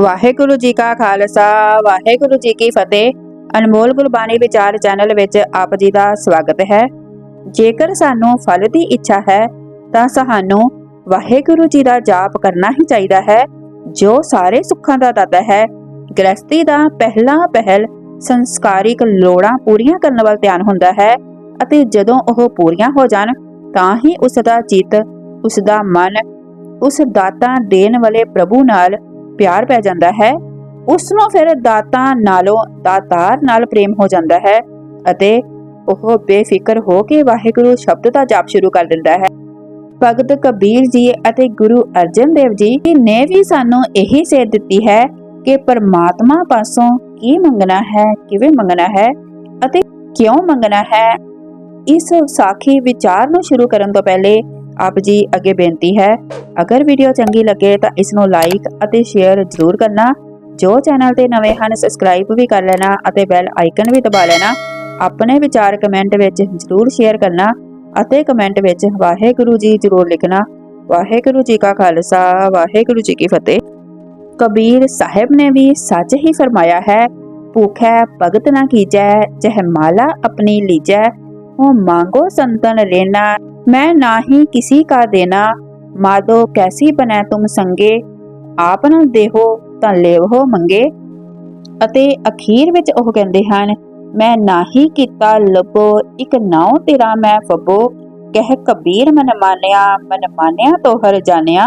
ਵਾਹਿਗੁਰੂ ਜੀ ਕਾ ਖਾਲਸਾ, ਵਾਹਿਗੁਰੂ ਜੀ ਕੀ ਫਤਿਹ। ਅਨਮੋਲ ਗੁਰਬਾਣੀ ਵਿਚਾਰ ਚੈਨਲ ਵਿੱਚ ਆਪ ਜੀ ਦਾ ਸਵਾਗਤ ਹੈ। ਜੇਕਰ ਸਾਨੂੰ ਫਲ ਦੀ ਇੱਛਾ ਹੈ, ਤਾਂ ਸਾਨੂੰ ਵਾਹਿਗੁਰੂ ਜੀ ਦਾ ਜਾਪ ਕਰਨਾ ਹੀ ਚਾਹੀਦਾ ਹੈ, ਜੋ ਸਾਰੇ ਸੁੱਖਾਂ ਦਾ ਦਾਤਾ ਹੈ। ਗ੍ਰਸਤੀ ਦਾ ਪਹਿਲਾ ਪਹਿਲ ਸੰਸਕਾਰਿਕ ਲੋੜਾਂ ਪੂਰੀਆਂ ਕਰਨ ਵੱਲ ਧਿਆਨ ਹੁੰਦਾ ਹੈ ਅਤੇ ਜਦੋਂ ਉਹ ਪੂਰੀਆਂ ਹੋ ਜਾਣ, ਤਾਂ ਹੀ ਉਸ ਦਾ ਚਿੱਤ, ਉਸ ਦਾ ਮਨ, ਉਸ ਦਾਤਾ ਦੇਣ ਵਾਲੇ ਪ੍ਰਭੂ ਨਾਲ ਪਿਆਰ ਪੈ ਜਾਂਦਾ ਹੈ ਉਸ ਨੂੰ ਫਿਰ ਦਾਤਾ ਨਾਲੋਂ ਦਾਤਾਰ ਨਾਲ ਪ੍ਰੇਮ ਹੋ ਜਾਂਦਾ ਹੈ ਅਤੇ ਉਹ ਬੇਫਿਕਰ ਹੋ ਕੇ ਵਾਹਿਗੁਰੂ ਸ਼ਬਦ ਦਾ ਜਾਪ ਸ਼ੁਰੂ ਕਰ ਦਿੰਦਾ ਹੈ। ਭਗਤ ਕਬੀਰ ਜੀ ਅਤੇ ਗੁਰੂ ਅਰਜਨ ਦੇਵ ਜੀ ਨੇ ਵੀ ਸਾਨੂੰ ਇਹੀ ਸੇਧ ਦਿੱਤੀ ਹੈ ਕਿ ਪਰਮਾਤਮਾ ਪਾਸੋਂ ਕੀ ਮੰਗਣਾ ਹੈ, ਕਿਵੇਂ ਮੰਗਣਾ ਹੈ ਅਤੇ ਕਿਉਂ ਮੰਗਣਾ ਹੈ, ਇਸ ਸਾਖੀ ਵਿਚਾਰ ਨੂੰ ਸ਼ੁਰੂ ਕਰਨ ਤੋਂ ਪਹਿਲੇ ਆਪ ਜੀ ਅੱਗੇ ਬੇਨਤੀ ਹੈ, ਅਗਰ ਵੀਡੀਓ ਚੰਗੀ ਲੱਗੇ ਤਾਂ ਇਸ ਨੂੰ ਲਾਈਕ ਅਤੇ ਸ਼ੇਅਰ ਜ਼ਰੂਰ ਕਰਨਾ। ਜੋ ਚੈਨਲ ਤੇ ਨਵੇਂ ਹਨ ਸਬਸਕ੍ਰਾਈਬ ਵੀ ਕਰ ਲੈਣਾ ਅਤੇ ਬੈਲ ਆਈਕਨ ਵੀ ਦਬਾ ਲੈਣਾ। ਆਪਣੇ ਵਿਚਾਰ ਕਮੈਂਟ ਵਿੱਚ ਜ਼ਰੂਰ ਸ਼ੇਅਰ ਕਰਨਾ ਅਤੇ ਕਮੈਂਟ ਵਿੱਚ ਵਾਹਿਗੁਰੂ ਜੀ ਜ਼ਰੂਰ ਲਿਖਣਾ। ਵਾਹਿਗੁਰੂ ਜੀ ਕਾ ਖਾਲਸਾ, ਵਾਹਿਗੁਰੂ ਜੀ ਕੀ ਫਤਿਹ। ਕਬੀਰ ਸਾਹਿਬ ਨੇ ਵੀ ਸੱਚ ਹੀ ਫਰਮਾਇਆ ਹੈ, ਭੂਖੈ ਭਗਤ ਨਾ ਕੀਜੈ, ਜਹ ਮਾਲਾ ਆਪਣੀ ਲੀਜੈ, ਉਹ ਮੰਗੋ ਸੰਤਨ ਰੇਨਾ मैं नाही किसी का देना मादो कैसी बने तुम संगे ਆਪ ਨਾ ਦੇਹੋ ਤਾਂ ਲੇਵੋ ਮੰਗੇ ਅਤੇ ਅਖੀਰ ਵਿੱਚ ਉਹ ਕਹਿੰਦੇ ਹਨ ਮੈਂ ਨਾਹੀ ਕੀਤਾ ਲੱਭੋ ਇੱਕ ਨਾਉ ਤੇਰਾ ਮੈਂ ਫਬੋ ਕਹਿ ਕਬੀਰ ਮਨ ਮਾਨਿਆ ਮਨ ਮਾਨਿਆ ਤੋ ਹਰ ਜਾਣਿਆ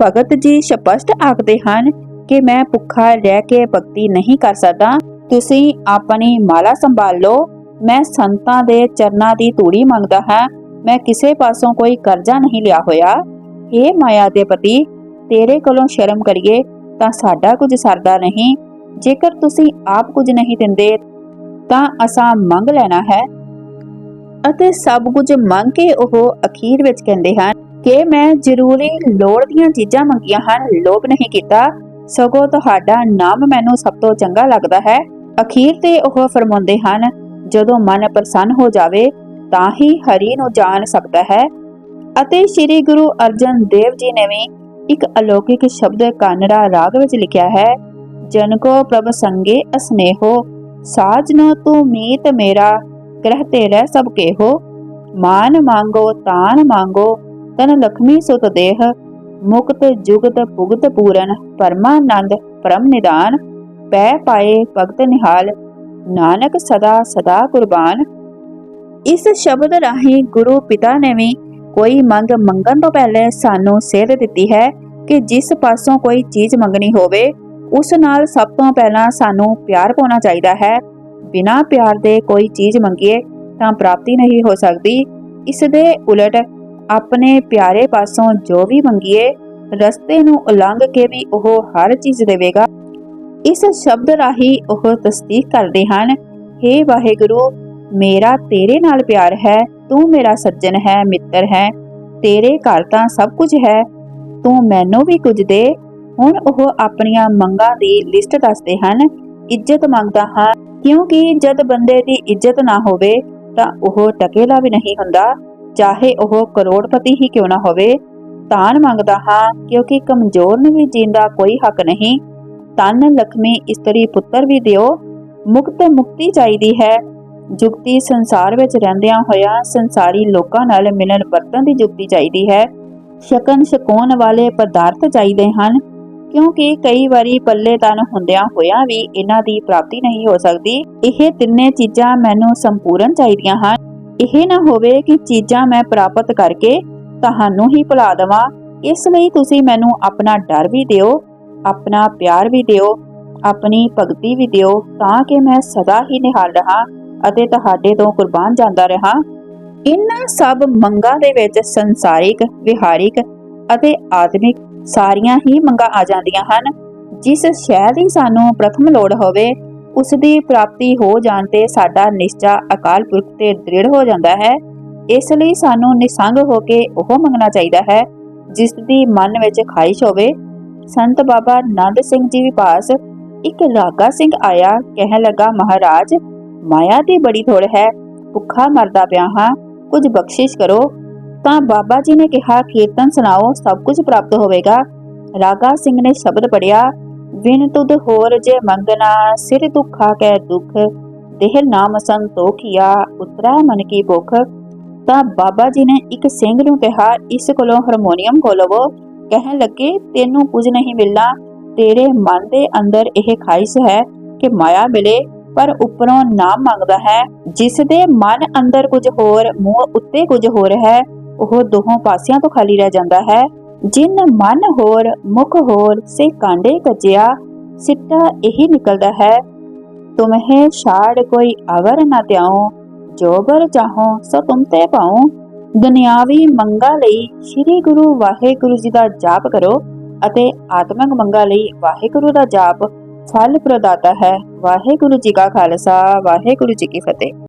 ਭਗਤ ਜੀ ਸਪਸ਼ਟ ਆਖਦੇ ਹਨ ਕਿ ਮੈਂ ਭੁੱਖਾ ਰਹਿ ਕੇ ਭਗਤੀ ਨਹੀਂ ਕਰ ਸਕਦਾ ਤੁਸੀਂ ਆਪਣੀ ਮਾਲਾ ਸੰਭਾਲ ਲਓ ਮੈਂ ਸੰਤਾਂ ਦੇ ਚਰਨਾਂ ਦੀ ਧੂੜੀ ਮੰਗਦਾ ਹਾਂ ਮੈਂ ਕਿਸੇ ਪਾਸੋਂ ਕੋਈ ਕਰਜ਼ਾ ਨਹੀਂ ਲਿਆ ਹੋਇਆ। ਇਹ ਮਾਇਆ ਦੇ ਪਤੀ, ਤੇਰੇ ਕੋਲੋਂ ਸ਼ਰਮ ਕਰੀਏ ਤਾਂ ਸਾਡਾ ਕੁਝ ਸਰਦਾ ਨਹੀਂ। ਜੇਕਰ ਤੁਸੀਂ ਆਪ ਕੁਝ ਨਹੀਂ ਦਿੰਦੇ, ਤਾਂ ਅਸਾਂ ਮੰਗ ਲੈਣਾ ਹੈ। ਅਤੇ ਸਭ ਕੁਝ ਮੰਗ ਕੇ ਉਹ ਅਖੀਰ ਵਿੱਚ ਕਹਿੰਦੇ ਹਨ ਕਿ ਮੈਂ ਜ਼ਰੂਰੀ ਲੋੜ ਦੀਆਂ ਚੀਜ਼ਾਂ ਮੰਗੀਆਂ ਹਨ, ਲੋਭ ਨਹੀਂ ਕੀਤਾ। ਸਗੋਂ ਤੁਹਾਡਾ ਨਾਮ ਮੈਨੂੰ ਸਭ ਤੋਂ ਚੰਗਾ ਲੱਗਦਾ ਹੈ। ਅਖੀਰ ਤੇ ਉਹ ਫਰਮਾਉਂਦੇ ਹਨ, ਜਦੋਂ ਮਨ ਪ੍ਰਸੰਨ ਹੋ ਜਾਵੇ ਤਾਂ ਹੀ ਹਰੀ ਨੂੰ ਜਾਣ ਸਕਦਾ ਹੈ ਅਤੇ ਸ੍ਰੀ ਗੁਰੂ ਅਰਜਨ ਦੇਵ ਜੀ ਨੇ ਵੀ ਇੱਕ ਅਲੌਕਿਕ ਸ਼ਬਦ ਕਾਨੜਾ ਰਾਗ ਵਿੱਚ ਲਿਖਿਆ ਹੈ ਜਨ ਕੋ ਪ੍ਰਭ ਸੰਗੇ ਅਸਨੇਹੋ, ਸਾਜਨੋ ਤੂੰ ਮੀਤ ਮੇਰਾ ਕਰਹਤੇ ਰਹਿ ਸਭ ਕੇਹੋ, ਮਾਨ ਮੰਗੋ ਤਾਨ ਮੰਗੋ, ਤਨ ਲਖਮੀ ਸੁਤ ਦੇਹ, ਮੁਕਤ ਜੁਗਤ ਭੁਗਤ ਪੂਰਨ ਪਰਮਾਨੰਦ ਪਰਮ ਨਿਦਾਨ, ਪੈ ਪਾਏ ਭਗਤ ਨਿਹਾਲ, ਨਾਨਕ ਸਦਾ ਸਦਾ ਕੁਰਬਾਨ ਇਸ ਸ਼ਬਦ ਰਾਹੀਂ ਗੁਰੂ ਪਿਤਾ ਨੇ ਵੀ ਕੋਈ ਮੰਗ ਮੰਗਣ ਤੋਂ ਪਹਿਲੇ ਸਾਨੂੰ ਸੇਧ ਦਿੱਤੀ ਹੈ ਕਿ ਜਿਸ ਪਾਸੋਂ ਕੋਈ ਚੀਜ਼ ਮੰਗਣੀ ਹੋਵੇ, ਉਸ ਨਾਲ ਸਭ ਤੋਂ ਪਹਿਲਾਂ ਸਾਨੂੰ ਪਿਆਰ ਪਾਉਣਾ ਚਾਹੀਦਾ ਹੈ। ਬਿਨਾਂ ਪਿਆਰ ਦੇ ਕੋਈ ਚੀਜ਼ ਮੰਗੀਏ ਤਾਂ ਪ੍ਰਾਪਤੀ ਨਹੀਂ ਹੋ ਸਕਦੀ। ਇਸ ਦੇ ਉਲਟ ਆਪਣੇ ਪਿਆਰੇ ਪਾਸੋਂ ਜੋ ਵੀ ਮੰਗੀਏ, ਰਸਤੇ ਨੂੰ ਉਲੰਘ ਕੇ ਵੀ ਉਹ ਹਰ ਚੀਜ਼ ਦੇਵੇਗਾ। ਇਸ ਸ਼ਬਦ ਰਾਹੀਂ ਉਹ ਤਸਦੀਕ ਕਰਦੇ ਹਨ हे ਵਾਹਿਗੁਰੂ ਮੇਰਾ ਤੇਰੇ ਨਾਲ ਪਿਆਰ ਹੈ, ਤੂੰ ਮੇਰਾ ਸੱਜਣ ਹੈ, ਮਿੱਤਰ ਹੈ, ਤੇਰੇ ਘਰ ਤਾਂ ਸਭ ਕੁਝ ਹੈ, ਤੂੰ ਮੈਨੂੰ ਵੀ ਕੁਝ ਦੇ। ਹੁਣ ਉਹ ਆਪਣੀਆਂ ਮੰਗਾਂ ਦੀ ਲਿਸਟ ਦੱਸਦੇ ਹਨ, ਇੱਜ਼ਤ ਮੰਗਦਾ ਹਾਂ, ਕਿਉਂਕਿ ਜਦ ਬੰਦੇ ਦੀ ਇੱਜ਼ਤ ਨਾ ਹੋਵੇ ਤਾਂ ਉਹ ਟਕੇਲਾ ਵੀ ਨਹੀਂ ਹੁੰਦਾ, ਚਾਹੇ ਉਹ ਕਰੋੜਪਤੀ ਹੀ ਕਿਉਂ ਨਾ ਹੋਵੇ। ਤਾਨ ਮੰਗਦਾ ਹਾਂ, ਕਿਉਂਕਿ ਕਮਜ਼ੋਰ ਨੂੰ ਵੀ ਜੀਣ ਦਾ ਕੋਈ ਹੱਕ ਨਹੀਂ। ਤਨ ਲਖਮੀ, ਇਸਤਰੀ, ਪੁੱਤਰ ਵੀ ਦਿਓ। ਮੁਕਤ ਮੁਕਤੀ ਚਾਹੀਦੀ ਹੈ ਜੁਗਤੀ ਸੰਸਾਰ ਵਿੱਚ ਰਹਿੰਦਿਆਂ ਹੋਇਆ ਸੰਸਾਰੀ ਲੋਕਾਂ ਨਾਲ ਮਿਲਣ ਵਰਤਨ ਦੀ ਜੁਗਤੀ ਚਾਹੀਦੀ ਹੈ। ਸ਼ਕਨ ਸ਼ਕੋਨ ਵਾਲੇ ਪਦਾਰਥ ਚਾਹੀਦੇ ਹਨ, ਕਿਉਂਕਿ ਕਈ ਵਾਰੀ ਪੱਲੇ ਤਨ ਹੁੰਦਿਆਂ ਹੋਇਆਂ ਵੀ ਇਹਨਾਂ ਦੀ ਪ੍ਰਾਪਤੀ ਨਹੀਂ ਹੋ ਸਕਦੀ। ਇਹ ਤਿੰਨੇ ਚੀਜ਼ਾਂ ਮੈਨੂੰ ਸੰਪੂਰਨ ਚਾਹੀਦੀਆਂ ਹਨ। ਇਹ ਨਾ ਹੋਵੇ ਕਿ ਚੀਜ਼ਾਂ ਮੈਂ ਪ੍ਰਾਪਤ ਕਰਕੇ ਤੁਹਾਨੂੰ ਹੀ ਭੁਲਾ ਦੇਵਾਂ। ਇਸ ਲਈ ਤੁਸੀਂ ਮੈਨੂੰ ਆਪਣਾ ਡਰ ਵੀ ਦਿਓ, ਆਪਣਾ ਪਿਆਰ ਵੀ ਦਿਓ, ਆਪਣੀ ਭਗਤੀ ਵੀ ਦਿਓ, ਤਾਂ ਕਿ ਮੈਂ ਸਦਾ ਹੀ ਨਿਹਾਲ ਰਹਾ। ਅਤੇ ਤੁਹਾਡੇ ਤੋਂ ਕੁਰਬਾਨ ਜਾਂਦਾ ਰਹਾ। ਇਨ੍ਹਾਂ ਸਭ ਮੰਗਾਂ ਦੇ ਵਿੱਚ ਸੰਸਾਰਿਕ, ਵਿਹਾਰਿਕ ਅਤੇ ਆਤਮਿਕ ਸਾਰੀਆਂ ਹੀ ਮੰਗਾਂ ਆ ਜਾਂਦੀਆਂ ਹਨ। ਜਿਸ ਸ਼ੈ ਦੀ ਸਾਨੂੰ ਪ੍ਰਥਮ ਲੋੜ ਹੋਵੇ, ਉਸ ਦੀ ਪ੍ਰਾਪਤੀ ਹੋ ਜਾਣ ਤੇ ਸਾਡਾ ਨਿਸ਼ਚਾ ਅਕਾਲ ਪੁਰਖ ਤੇ ਦ੍ਰਿੜ ਹੋ ਜਾਂਦਾ ਹੈ। ਇਸ ਲਈ ਸਾਨੂੰ ਨਿਸੰਗ ਹੋ ਕੇ ਉਹ ਮੰਗਣਾ ਚਾਹੀਦਾ ਹੈ, ਜਿਸ ਦੀ ਮਨ ਵਿੱਚ ਖਾਹਿਸ਼ ਹੋਵੇ। ਸੰਤ ਬਾਬਾ ਨੰਦ ਸਿੰਘ ਜੀ ਵੀ ਪਾਸ ਇੱਕ ਰਾਗਾ ਸਿੰਘ ਆਇਆ, ਕਹਿਣ ਲੱਗਾ, ਮਹਾਰਾਜ ਮਾਇਆ ਦੀ ਬੜੀ ਥੋੜ ਹੈ, ਭੁੱਖਾ ਮਰਦਾ ਪਿਆ ਹਾਂ, ਕੁਝ ਬਖਸ਼ਿਸ਼ ਕਰੋ। ਤਾਂ ਬਾਬਾ ਜੀ ਨੇ ਕਿਹਾ, ਕੀਰਤਨ ਸੁਣਾਓ, ਸਭ ਕੁਝ ਪ੍ਰਾਪਤ ਹੋਵੇਗਾ। ਰਾਗਾ ਸਿੰਘ ਨੇ ਸ਼ਬਦ ਪੜਿਆ ਵਿਨ ਤੁਧ ਹੋਰ ਜੇ ਮੰਗਣਾ, ਸਿਰ ਦੁਖਾ ਕੈ ਦੁਖ, ਦੇਹ ਨਾਮ ਸੰਤੋਖਿਆ, ਉਤਰੈ ਮਨ ਕੀ ਭੁਖ। ਤਾਂ ਬਾਬਾ ਜੀ ਨੇ ਇੱਕ ਸਿੰਘ ਨੂੰ ਕਿਹਾ, ਇਸ ਕੋਲੋਂ ਹਾਰਮੋਨੀਅਮ ਖੋਲਵੋ ਕਹਿਣ ਲੱਗੇ, ਤੈਨੂੰ ਕੁਝ ਨਹੀਂ ਮਿਲਣਾ, ਤੇਰੇ ਮਨ ਦੇ ਅੰਦਰ ਇਹ ਖਾਹਿਸ਼ ਹੈ ਕਿ ਮਾਇਆ ਮਿਲੇ ਪਰ ਉੱਪਰੋਂ ਨਾਮ ਮੰਗਦਾ ਹੈ ਜਿਸ ਦੇ ਮਨ ਅੰਦਰ ਕੁਝ ਹੋਰ, ਮੂੰਹ ਉੱਤੇ ਕੁਝ ਹੋਰ ਹੈ, ਉਹ ਦੋਹਾਂ ਪਾਸਿਆਂ ਤੋਂ ਖਾਲੀ ਰਹਿ ਜਾਂਦਾ ਹੈ। ਜਿਨ ਮਨ ਹੋਰ, ਮੁਖ ਹੋਰ, ਸੇ ਕਾਂਡੇ ਕੱਜਿਆ, ਸਿੱਟਾ ਇਹੀ ਨਿਕਲਦਾ ਹੈ, ਤੁਮਹੇ ਛਾੜ ਕੋਈ ਅਵਰ ਨਾ ਤਿਆਉ ਜੋਬਰ ਚਾਹੋ ਸੋ ਤੁਮ ਤੇ ਪਾਉ। ਦੁਨਿਆਵੀ ਮੰਗਾ ਲਈ ਸ੍ਰੀ ਗੁਰੂ ਵਾਹਿਗੁਰੂ ਜੀ ਦਾ ਜਾਪ ਕਰੋ ਅਤੇ ਆਤਮਿਕ ਮੰਗਾ ਲਈ ਵਾਹਿਗੁਰੂ ਦਾ ਜਾਪ ਫਲ ਪ੍ਰਦਾਤਾ ਹੈ। ਵਾਹਿਗੁਰੂ ਜੀ ਕਾ ਖਾਲਸਾ ਵਾਹਿਗੁਰੂ ਜੀ ਕੀ ਫਤਿਹ।